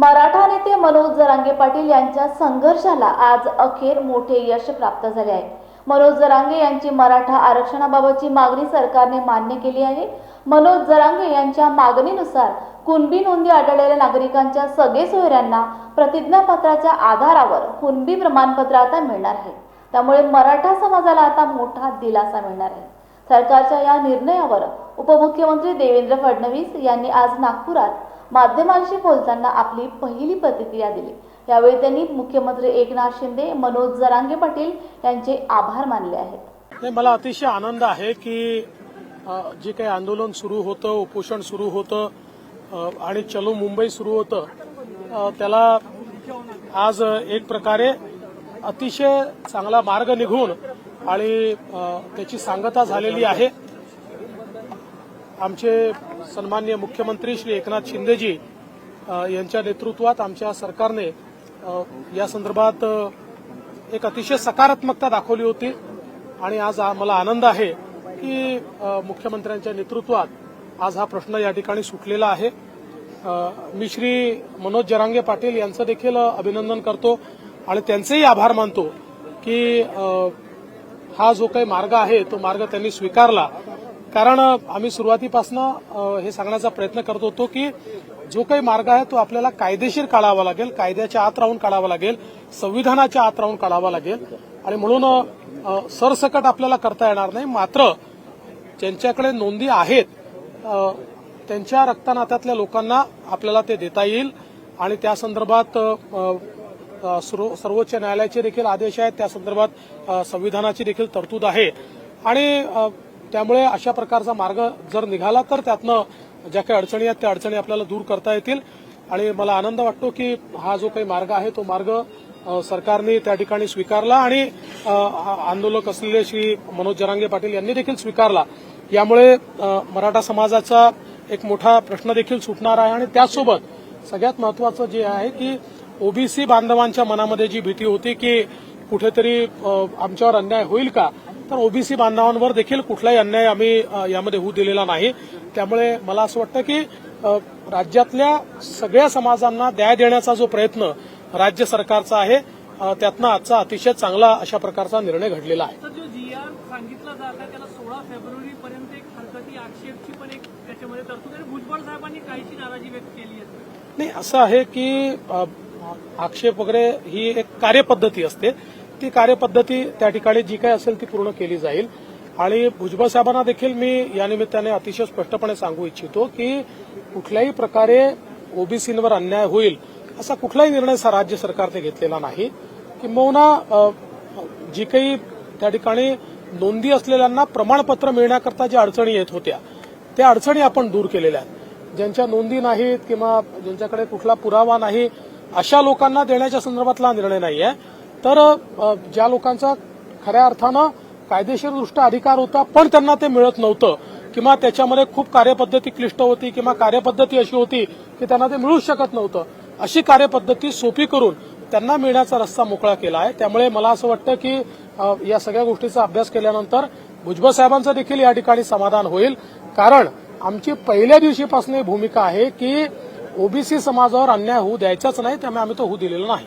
मराठा नेते मनोज जरांगे पाटील यांच्या संघर्षाला आज अखेर मोठे यश प्राप्त झाले आहे. मनोज जरांगे यांची मराठा आरक्षणाबाबतची मागणी सरकारने मान्य केली आहे. मनोज जरांगे यांच्या मागणीनुसार कुणबी नोंदी आढळलेल्या नागरिकांच्या सगळे सोयऱ्यांना प्रतिज्ञापत्राच्या आधारावर कुणबी प्रमाणपत्र आता मिळणार आहे. त्यामुळे मराठा समाजाला आता मोठा दिलासा मिळणार आहे. सरकारच्या या निर्णयावर उपमुख्यमंत्री देवेंद्र फडणवीस यांनी आज नागपुरात माध्यमांशी बोलताना आपली पहिली प्रतिक्रिया दिली. यावेळी त्यांनी मुख्यमंत्री एकनाथ शिंदे मनोज जरांगे पाटील यांचे आभार मानले आहेत. मला अतिशय आनंद आहे की जे काही आंदोलन सुरू होतं उपोषण सुरू होतं आणि चलो मुंबई सुरू होतं त्याला आज एक प्रकारे अतिशय चांगला मार्ग निघून आणि त्याची सांगता झालेली आहे. आमचे सन्मान्य मुख्यमंत्री श्री एकनाथ शिंदेजी यांच्या नेतृत्वात आमच्या सरकारने या संदर्भात एक अतिशय सकारात्मकता दाखवली होती. आणि आज मला आनंद आहे की मुख्यमंत्र्यांच्या नेतृत्वात आज हा प्रश्न या ठिकाणी सुटलेला आहे. मी श्री मनोज जरांगे पाटील यांचं देखील अभिनंदन करतो आणि त्यांचेही आभार मानतो की हा जो काही मार्ग आहे तो मार्ग त्यांनी स्वीकारला. कारण आम्ही सुरुवातीपासून हे सांगण्याचा प्रयत्न करत होतो की जो काही मार्ग आहे तो आपल्याला कायदेशीर काढावा लागेल कायद्याच्या आत राहून काढावा लागेल संविधानाच्या आत राहून काढावा लागेल. आणि म्हणून सरसकट आपल्याला करता येणार नाही. मात्र ज्यांच्याकडे नोंदी आहेत त्यांच्या रक्तनात्यातल्या लोकांना आपल्याला ते देता येईल. आणि त्या संदर्भात सर्वोच्च न्यायालयाचे देखील आदेश आहेत. त्या संदर्भात संविधानाची देखील तरतूद आहे. आणि त्यामुळे अशा प्रकारचा मार्ग जर निघाला तर त्यातनं ज्या काही अडचणी आहेत त्या अडचणी आपल्याला दूर करता येतील. आणि मला आनंद वाटतो की हा जो काही मार्ग आहे तो मार्ग सरकारने त्या ठिकाणी स्वीकारला आणि आंदोलक असलेले श्री मनोज जरांगे पाटील यांनी देखील स्वीकारला. यामुळे मराठा समाजाचा एक मोठा प्रश्न देखील सुटणार आहे आणि त्याचसोबत सगळ्यात महत्वाचं जे आहे की ओबीसी बांधवांच्या मनामध्ये जी भीती होती की कुठेतरी आमच्यावर अन्याय होईल का तर ओबीसी बांधवांवर देखील कुठलाही अन्याय आम्ही यामध्ये होऊ दिलेला नाही. त्यामुळे मला असं वाटतं की राज्यातल्या सगळ्या समाजांना न्याय देण्याचा जो प्रयत्न राज्य सरकारचा आहे त्यातनं आजचा अतिशय चांगला अशा प्रकारचा निर्णय घडलेला आहे. सांगितला जात आहे त्याला सोळा फेब्रुवारी पर्यंत एक हरकती आक्षेपची पण एक त्याच्यामध्ये तरतूद आणि भुजबळ साहेबांनी काहीशी नाराजी व्यक्त केली आहे. नाही असं आहे की आक्षेप वगैरे ही एक कार्यपद्धती असते. ती कार्यपद्धती त्या ठिकाणी जी काही असेल ती पूर्ण केली जाईल. आणि भुजबळ साहेबांना देखील मी या निमित्ताने अतिशय स्पष्टपणे सांगू इच्छितो की कुठल्याही प्रकारे ओबीसींवर अन्याय होईल असा कुठलाही निर्णय राज्य सरकारने घेतलेला नाही. किंबहुना जी काही त्या ठिकाणी नोंदी असलेल्यांना प्रमाणपत्र मिळण्याकरता ज्या अडचणी येत होत्या त्या अडचणी आपण दूर केलेल्या आहेत. ज्यांच्या नोंदी नाहीत किंवा ज्यांच्याकडे कुठला पुरावा नाही अशा लोकांना देण्याच्या संदर्भातला निर्णय नाही आहे तर ज्या लोकांचा खऱ्या अर्थानं कायदेशीरदृष्ट्या अधिकार होता पण त्यांना ते मिळत नव्हतं. किंवा त्याच्यामध्ये खूप कार्यपद्धती क्लिष्ट होती किंवा कार्यपद्धती अशी होती की त्यांना ते मिळूच शकत नव्हतं. अशी कार्यपद्धती सोपी करून त्यांना मिळण्याचा रस्ता मोकळा केला आहे. त्यामुळे मला असं वाटतं की या सगळ्या गोष्टीचा अभ्यास केल्यानंतर भुजबळ साहेबांचं देखील या ठिकाणी समाधान होईल. कारण आमची पहिल्या दिवशीपासून ही भूमिका आहे की ओबीसी समाजावर अन्याय होऊ द्यायचाच नाही त्यामुळे आम्ही तो होऊ दिलेला नाही.